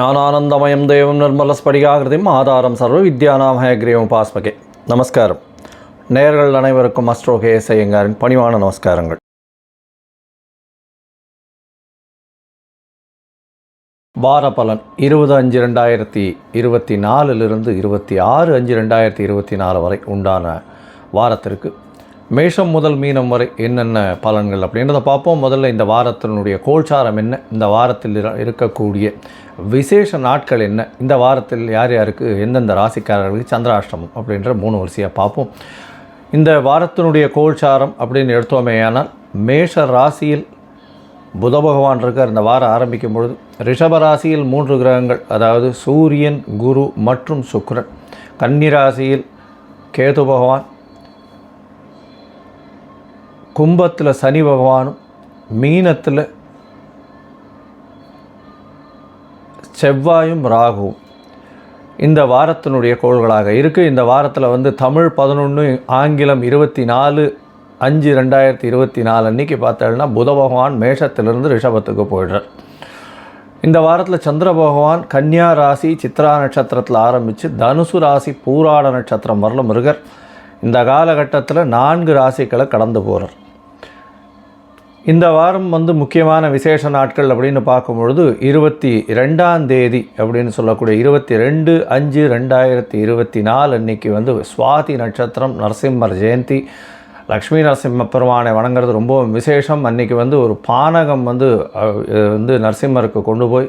ஞானானந்தமயம் దేవం నిర్మల స్ఫடிகாகிருதிம் ஆதாரம் சர்வ வித்யானாம் ஹயக்ரீவம் உபாஸ்மகே நமஸ்காரம். நேர்கள் அனைவருக்கும் அஸ்ட்ரோகே கேஎஸ் பணிவான நமஸ்காரங்கள். வாரபலன் இருபது அஞ்சு ரெண்டாயிரத்தி இருபத்தி நாலுலிருந்து இருபத்தி ஆறு அஞ்சு ரெண்டாயிரத்தி இருபத்தி நாலு வரை உண்டான வாரத்திற்கு மேஷம் முதல் மீனம் வரை என்னென்ன பலன்கள் அப்படின்றத பார்ப்போம். முதல்ல இந்த வாரத்தினுடைய கோல்சாரம் என்ன? இந்த வாரத்தில் இருக்கக்கூடிய விசேஷ நாட்கள் என்ன? இந்த வாரத்தில் யார் யாருக்கு எந்தெந்த ராசிக்காரர்களுக்கு சந்திராஷ்டமம் அப்படின்ற மூணு வரிசையாக பார்ப்போம். இந்த வாரத்தினுடைய கோல்சாரம் அப்படின்னு எடுத்தோமேயானால் மேஷ ராசியில் புத பகவான் இருக்கார். இந்த வாரம் ஆரம்பிக்கும் பொழுது ரிஷப ராசியில் மூன்று கிரகங்கள் அதாவது சூரியன் குரு மற்றும் சுக்ரன் கன்னி ராசியில் கேது பகவான் கும்பத்தில் சனி பகவானும் மீனத்தில் செவ்வாயும் ராகுவும் இந்த வாரத்தினுடைய கோள்களாக இருக்குது இந்த வாரத்தில் வந்து தமிழ் பதினொன்று ஆங்கிலம் இருபத்தி நாலு அஞ்சு ரெண்டாயிரத்தி இருபத்தி நாலு அன்றைக்கி பார்த்தோம்னா புத பகவான் மேஷத்திலிருந்து ரிஷபத்துக்கு போயிடுறார். இந்த வாரத்தில் சந்திர பகவான் கன்னியா ராசி சித்ரா நட்சத்திரத்தில் ஆரம்பித்து தனுசு ராசி பூராட நட்சத்திரம் வரலும் இருக்கார். இந்த காலகட்டத்தில் நான்கு ராசிகளை கடந்து போகிறார் இந்த வாரம் வந்து முக்கியமான விசேஷ நாட்கள் அப்படின்னு பார்க்கும்பொழுது இருபத்தி ரெண்டாம் தேதி அப்படின்னு சொல்லக்கூடிய இருபத்தி ரெண்டு அஞ்சு ரெண்டாயிரத்தி இருபத்தி நாலு அன்னைக்கு வந்து சுவாதி நட்சத்திரம் நரசிம்மர் ஜெயந்தி லக்ஷ்மி நரசிம்ம பெருமானை வணங்குறது ரொம்பவும் விசேஷம். அன்னைக்கு வந்து ஒரு பானகம் வந்து வந்து நரசிம்மருக்கு கொண்டு போய்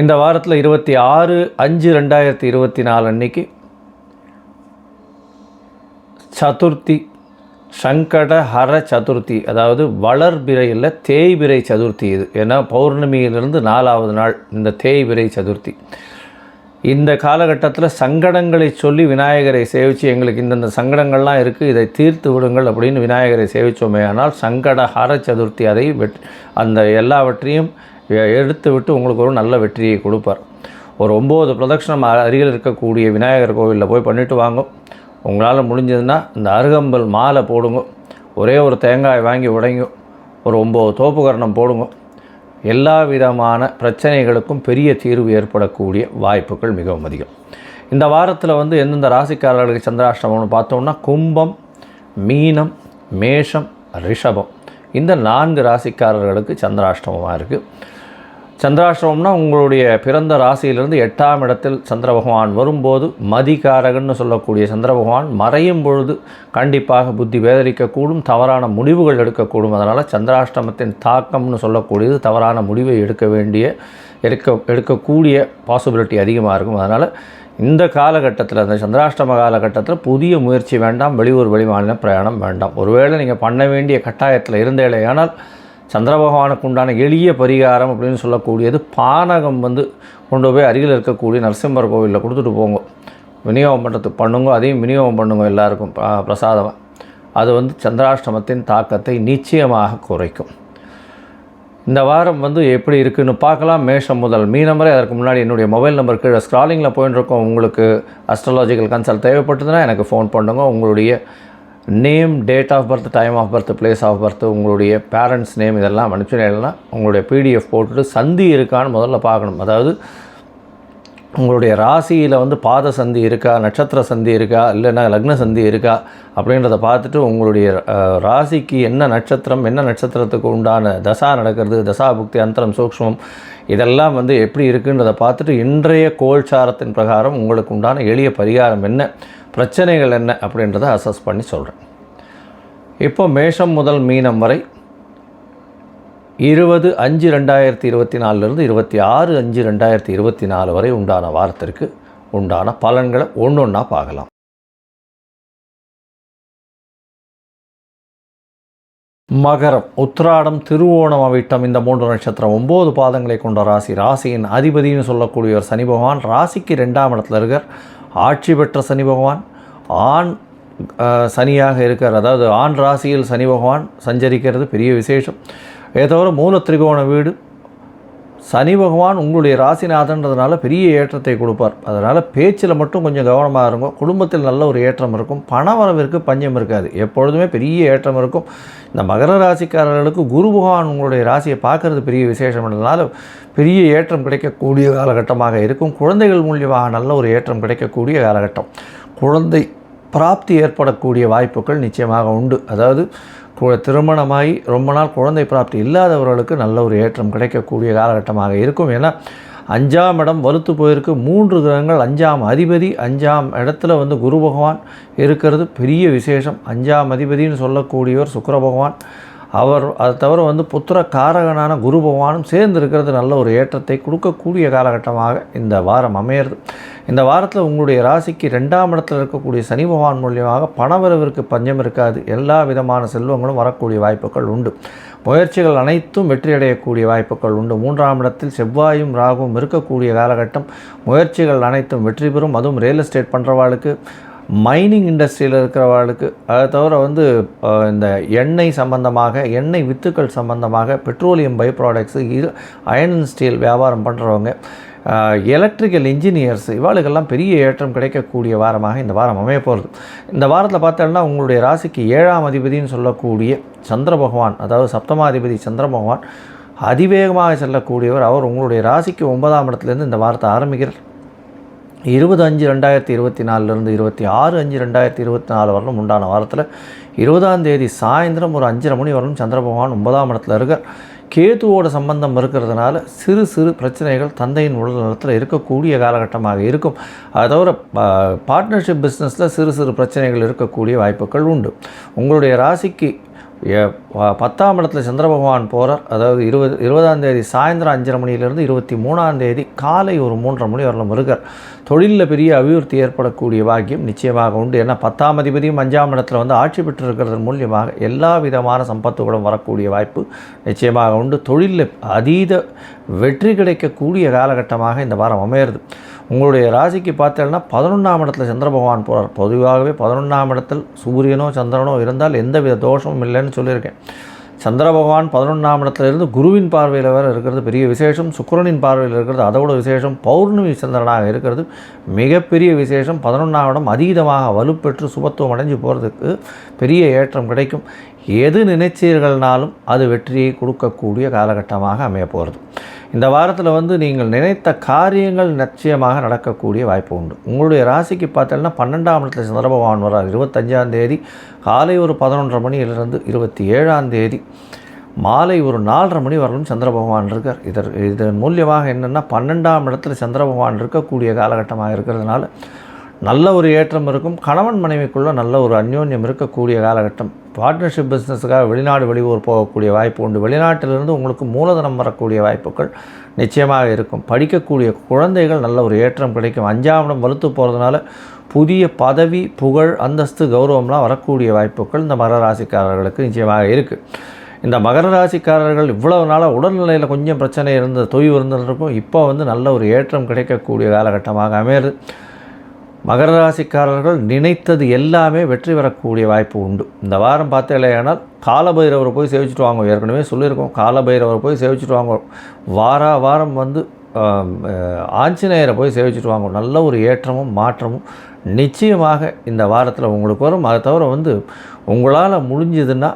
இந்த வாரத்தில் இருபத்தி ஆறு அஞ்சு ரெண்டாயிரத்தி இருபத்தி நாலு அன்னைக்கு சதுர்த்தி சங்கட ஹர சதுர்த்தி அதாவது வளர்பிறையில் தேய்பிறை சதுர்த்தி இது. ஏன்னா பௌர்ணமியிலிருந்து நாலாவது நாள் இந்த தேய்பிறை சதுர்த்தி. இந்த காலகட்டத்தில் சங்கடங்களை சொல்லி விநாயகரை சேவித்து எங்களுக்கு இந்தந்த சங்கடங்கள்லாம் இருக்குது இதை தீர்த்து விடுங்கள் அப்படின்னு விநாயகரை சேவித்தோமே ஆனால் சங்கட ஹர சதுர்த்தி அதை வெட் அந்த எல்லாவற்றையும் எடுத்து விட்டு உங்களுக்கு ஒரு நல்ல வெற்றியை கொடுப்பார். ஒரு ஒம்பது பிரதட்சணம் அருகில் இருக்கக்கூடிய விநாயகர் கோவிலில் போய் பண்ணிட்டு வாங்க. உங்களால் முடிஞ்சதுன்னா இந்த அருகம்பல் மாலை போடுங்க. ஒரே ஒரு தேங்காய் வாங்கி உடைங்க. ஒரு ஒம்பது தோப்புக்கரணம் போடுங்க. எல்லா விதமான பிரச்சனைகளுக்கும் பெரிய தீர்வு ஏற்படக்கூடிய வாய்ப்புகள் மிகவும் அதிகம். இந்த வாரத்தில் வந்து எந்தெந்த ராசிக்காரர்களுக்கு சந்திராஷ்டமம்னு பார்த்தோம்னா கும்பம் மீனம் மேஷம் ரிஷபம். இந்த நான்கு ராசிக்காரர்களுக்கு சந்திராஷ்டமமாக இருக்குது சந்திராஷ்டமம்னா உங்களுடைய பிறந்த ராசியிலிருந்து எட்டாம் இடத்தில் சந்திர பகவான் வரும்போது மதிகாரகன்னு சொல்லக்கூடிய சந்திர பகவான் மறையும் பொழுது கண்டிப்பாக புத்தி வேதரிக்கக்கூடும் தவறான முடிவுகள் எடுக்கக்கூடும். அதனால் சந்திராஷ்டமத்தின் தாக்கம்னு சொல்லக்கூடியது தவறான முடிவை எடுக்க வேண்டிய எடுக்க எடுக்கக்கூடிய பாசிபிலிட்டி அதிகமாக இருக்கும். அதனால் இந்த காலகட்டத்தில் அந்த சந்திராஷ்டம காலகட்டத்தில் புதிய முயற்சி வேண்டாம் வெளியூர் வெளிமாநில பிரயாணம் வேண்டாம். ஒருவேளை நீங்கள் பண்ண வேண்டிய கட்டாயத்தில் இருந்தேலையானால் சந்திர பகவானுக்கு உண்டான எளிய பரிகாரம் அப்படின்னு சொல்லக்கூடியது பானகம் வந்து கொண்டு போய் அருகில் இருக்கக்கூடிய நரசிம்மர் கோவிலில் கொடுத்துட்டு போங்க. விநியோகம் பண்ணுறதுக்கு பண்ணுங்க. அதையும் விநியோகம் பண்ணுங்க எல்லாருக்கும். பிரசாதமாக அது வந்து சந்திராஷ்டமத்தின் தாக்கத்தை நிச்சயமாக குறைக்கும். இந்த வாரம் வந்து எப்படி இருக்குதுன்னு பார்க்கலாம். மேஷம் முதல் மீனம் வரை அதற்கு முன்னாடி என்னுடைய மொபைல் நம்பர் கீழே ஸ்க்ராலிங்கில் போயின்னு இருக்கோம். உங்களுக்கு அஸ்ட்ராலஜிக்கல் கன்சல்ட் தேவைப்பட்டதுன்னா எனக்கு ஃபோன் பண்ணுங்க. உங்களுடைய name date of birth time of birth place of birth உங்களுடைய பேரண்ட்ஸ் நேம் இதெல்லாம் அனுப்பிச்சுனா உங்களுடைய பிடிஎஃப் போட்டுட்டு சந்தி இருக்கான்னு முதல்ல பார்க்கணும். அதாவது உங்களுடைய ராசியில் வந்து பாத சந்தி இருக்கா நட்சத்திர சந்தி இருக்கா இல்லைன்னா லக்ன சந்தி இருக்கா அப்படின்றத பார்த்துட்டு உங்களுடைய ராசிக்கு என்ன நட்சத்திரம் என்ன நட்சத்திரத்துக்கு உண்டான தசா நடக்கிறது தசா புக்தி அந்தரம் சூக்ஷ்மம் இதெல்லாம் வந்து எப்படி இருக்குன்றதை பார்த்துட்டு இன்றைய கோல்சாரத்தின் பிரகாரம் உங்களுக்கு உண்டான எளிய பரிகாரம் என்ன? பிரச்சனைகள் என்ன அப்படின்றத அசஸ் பண்ணி சொல்கிறேன் இப்போ மேஷம் முதல் மீனம் வரை இருபது அஞ்சு ரெண்டாயிரத்தி இருபத்தி நாலுலேருந்து இருபத்தி ஆறு அஞ்சு ரெண்டாயிரத்தி இருபத்தி நாலு வரை உண்டான வாரத்திற்கு உண்டான பலன்களை ஒன்று ஒன்றா பார்க்கலாம். மகரம் உத்திராடம் திருவோணம் அவிட்டம் இந்த மூன்று நட்சத்திரம் ஒம்பது பாதங்களை கொண்ட ராசி. ராசியின் அதிபதினு சொல்லக்கூடியவர் சனி பகவான் ராசிக்கு ரெண்டாம் இடத்துல இருக்கார். ஆட்சி பெற்ற சனி பகவான் ஆண் சனியாக இருக்கார். அதாவது ஆண் ராசியில் சனி பகவான் சஞ்சரிக்கிறது பெரிய விசேஷம். இதை தவிர மூல திரிகோண வீடு சனி பகவான் உங்களுடைய ராசிநாதன்றதுனால பெரிய ஏற்றத்தை கொடுப்பார். அதனால் பேச்சில் மட்டும் கொஞ்சம் கவனமாக இருக்கும் குடும்பத்தில் நல்ல ஒரு ஏற்றம் இருக்கும். பணவரவிற்கு பஞ்சம் இருக்காது. எப்பொழுதுமே பெரிய ஏற்றம் இருக்கும். இந்த மகர ராசிக்காரர்களுக்கு குரு பகவான் உங்களுடைய ராசியை பார்க்கறது பெரிய விசேஷம்ன்றதுனால பெரிய ஏற்றம் கிடைக்கக்கூடிய காலகட்டமாக இருக்கும். குழந்தைகள் மூலியமாக நல்ல ஒரு ஏற்றம் கிடைக்கக்கூடிய காலகட்டம். குழந்தை பிராப்தி ஏற்படக்கூடிய வாய்ப்புகள் நிச்சயமாக உண்டு. அதாவது திருமணமாகி ரொம்ப நாள் குழந்தை பிராப்தி இல்லாதவர்களுக்கு நல்ல ஒரு ஏற்றம் கிடைக்கக்கூடிய காலகட்டமாக இருக்கும் ஏன்னா அஞ்சாம் இடம் வலுத்து போயிருக்கு. மூன்று கிரகங்கள் அஞ்சாம் அதிபதி அஞ்சாம் இடத்துல வந்து குரு பகவான் இருக்கிறது. பெரிய விசேஷம். அஞ்சாம் அதிபதின்னு சொல்லக்கூடியவர் சுக்கர பகவான். அவர் அது தவிர வந்து புத்திர காரகனான குரு பகவானும் சேர்ந்து இருக்கிறது நல்ல ஒரு ஏற்றத்தை கொடுக்கக்கூடிய காலகட்டமாக இந்த வாரம் அமையிறது. இந்த வாரத்தில் உங்களுடைய ராசிக்கு ரெண்டாம் இடத்துல இருக்கக்கூடிய சனி பகவான் மூலியமாக பணவரவிற்கு பஞ்சம் இருக்காது. எல்லா விதமான செல்வங்களும் வரக்கூடிய வாய்ப்புகள் உண்டு. முயற்சிகள் அனைத்தும் வெற்றியடையக்கூடிய வாய்ப்புகள் உண்டு. மூன்றாம் இடத்தில் செவ்வாயும் ராகுவும் இருக்கக்கூடிய காலகட்டம். முயற்சிகள் அனைத்தும் வெற்றி பெறும். அதுவும் ரியல் எஸ்டேட் பண்ணுறவாளுக்கு மைனிங் இண்டஸ்ட்ரியில் இருக்கிறவர்களுக்கு அதை தவிர வந்து இந்த எண்ணெய் சம்பந்தமாக எண்ணெய் வித்துக்கள் சம்பந்தமாக பெட்ரோலியம் பை ப்ராடக்ட்ஸு இரு அயன் அண்ட் ஸ்டீல் வியாபாரம் பண்ணுறவங்க எலக்ட்ரிக்கல் இன்ஜினியர்ஸ் இவாளுக்கெல்லாம் பெரிய ஏற்றம் கிடைக்கக்கூடிய வாரமாக இந்த வாரம் அமைய போகிறது இந்த வாரத்தில் பார்த்தோம்னா உங்களுடைய ராசிக்கு ஏழாம் அதிபதின்னு சொல்லக்கூடிய சந்திர பகவான் அதாவது சப்தமாதிபதி சந்திர பகவான் அதிவேகமாக செல்லக்கூடியவர். அவர் உங்களுடைய ராசிக்கு ஒன்பதாம் இடத்துலேருந்து இந்த வாரத்தை ஆரம்பிக்கிறார். இருபது அஞ்சு ரெண்டாயிரத்தி இருபத்தி நாலுலேருந்து இருபத்தி ஆறு அஞ்சு ரெண்டாயிரத்தி இருபத்தி நாலு வரலும் உண்டான வாரத்தில் இருபதாம் தேதி சாயந்தரம் ஒரு அஞ்சரை மணி வரலும் சந்திர பகவான் ஒன்பதாம் இடத்துல இருக்கார். கேதுவோட சம்பந்தம் இருக்கிறதுனால சிறு சிறு பிரச்சனைகள் தந்தையின் உடல் நலத்தில் இருக்கக்கூடிய காலகட்டமாக இருக்கும். அதை தவிர பார்ட்னர்ஷிப் பிஸ்னஸில் சிறு சிறு பிரச்சனைகள் இருக்கக்கூடிய வாய்ப்புகள் உண்டு. உங்களுடைய ராசிக்கு பத்தாம் இடத்துல சந்திர பகவான் போகிறார் அதாவது இருபது இருபதாம் தேதி சாயந்தரம் அஞ்சரை மணியிலேருந்து இருபத்தி மூணாம் தேதி காலை ஒரு மூன்றரை மணி வரலாம் இருக்கார் தொழிலில் பெரிய அபிவிருத்தி ஏற்படக்கூடிய பாக்கியம் நிச்சயமாக உண்டு. ஏன்னா பத்தாம் அதிபதியும் அஞ்சாம் இடத்துல வந்து ஆட்சி பெற்றிருக்கிறது மூலியமாக எல்லா விதமான சம்பத்துகளும் வரக்கூடிய வாய்ப்பு நிச்சயமாக உண்டு. தொழிலில் அதீத வெற்றி கிடைக்கக்கூடிய காலகட்டமாக இந்த வாரம் அமையிறது. உங்களுடைய ராசிக்கு பார்த்தேன்னா பதினொன்றாம் இடத்துல சந்திர பகவான் போகிறார் பொதுவாகவே பதினொன்றாம் இடத்தில் சூரியனோ சந்திரனோ இருந்தால் எந்தவித தோஷமும் இல்லைன்னு சொல்லியிருக்கேன். சந்திர பகவான் பதினொன்றாம் இடத்துல இருந்து குருவின் பார்வையில் வேறு இருக்கிறது பெரிய விசேஷம். சுக்கிரனின் பார்வையில் இருக்கிறது அதோட விசேஷம். பௌர்ணமி சந்திரனாக இருக்கிறது. மிகப்பெரிய விசேஷம். பதினொன்றாம் இடம் அதீதமாக வலுப்பெற்று சுபத்துவம் அடைஞ்சு போகிறதுக்கு பெரிய ஏற்றம் கிடைக்கும். எது நினைச்சீர்கள்னாலும் அது வெற்றியை கொடுக்கக்கூடிய காலகட்டமாக அமைய போகிறது இந்த வாரத்தில் வந்து நீங்கள் நினைத்த காரியங்கள் நிச்சயமாக நடக்கக்கூடிய வாய்ப்பு உண்டு. உங்களுடைய ராசிக்கு பார்த்தீங்கன்னா பன்னெண்டாம் இடத்துல சந்திரபகவான் வரார் இருபத்தஞ்சாம் தேதி காலை ஒரு பதினொன்றரை மணியிலிருந்து இருபத்தி ஏழாம் தேதி மாலை ஒரு நாலரை மணி வரலும் சந்திர பகவான் இருக்கார். இதர் இதன் மூலியமாக என்னென்னா பன்னெண்டாம் இடத்துல சந்திர பகவான் இருக்கக்கூடிய காலகட்டமாக இருக்கிறதுனால நல்ல ஒரு ஏற்றம் இருக்கும். கணவன் மனைவிக்குள்ள நல்ல ஒரு அந்யோன்யம் இருக்கக்கூடிய காலகட்டம். பார்ட்னர்ஷிப் பிஸ்னஸுக்காக வெளிநாடு வெளியூர் போகக்கூடிய வாய்ப்பு உண்டு. வெளிநாட்டிலிருந்து உங்களுக்கு மூலதனம் வரக்கூடிய வாய்ப்புகள் நிச்சயமாக இருக்கும். படிக்கக்கூடிய குழந்தைகள் நல்ல ஒரு ஏற்றம் கிடைக்கும். அஞ்சாம் இடம் வலுத்து போகிறதுனால புதிய பதவி புகழ் அந்தஸ்து கௌரவம்லாம் வரக்கூடிய வாய்ப்புகள் இந்த மகர ராசிக்காரர்களுக்கு நிச்சயமாக இருக்குது இந்த மகர ராசிக்காரர்கள் இவ்வளவு நாளாக உடல்நிலையில் கொஞ்சம் பிரச்சனை இருந்த தொய்வு இருந்திருக்கும் இப்போ வந்து நல்ல ஒரு ஏற்றம் கிடைக்கக்கூடிய காலகட்டமாக அமையுது. மகர ராசிக்காரர்கள் நினைத்தது எல்லாமே வெற்றி பெறக்கூடிய வாய்ப்பு உண்டு. இந்த வாரம் பார்த்தீங்களேனால் காலபைரவரை போய் சேவிச்சுட்டு வாங்க. ஏற்கனவே சொல்லியிருக்கோம் காலபைரவரை போய் சேவிச்சுட்டு வாங்க. வாரா வாரம் வந்து ஆஞ்சநேயரை போய் சேவிச்சுட்டு வாங்க. நல்ல ஒரு ஏற்றமும் மாற்றமும் நிச்சயமாக இந்த வாரத்தில் உங்களுக்கு வரும். அதை தவிர வந்து உங்களால் முடிஞ்சதுன்னா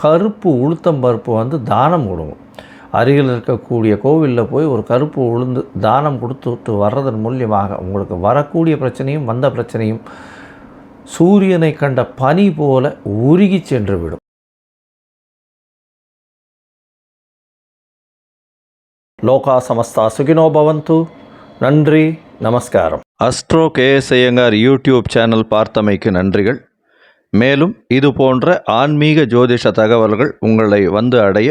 கருப்பு உளுத்தம் பருப்பு வந்து தானம் கொடுங்க. அருகில் இருக்கக்கூடிய கோவிலில் போய் ஒரு கருப்பு உளுந்து தானம் கொடுத்துட்டு வர்றதன் மூலியமாக உங்களுக்கு வரக்கூடிய பிரச்சனையும் வந்த பிரச்சனையும் சூரியனை கண்ட பனி போல உருகி சென்று விடும். லோகா சமஸ்தா சுகினோ பவந்து. நன்றி நமஸ்காரம். Astro KS Iyengar YouTube channel பார்த்தமைக்கு நன்றிகள். மேலும் இது போன்ற ஆன்மீக ஜோதிஷ தகவல்கள் உங்களை வந்து அடைய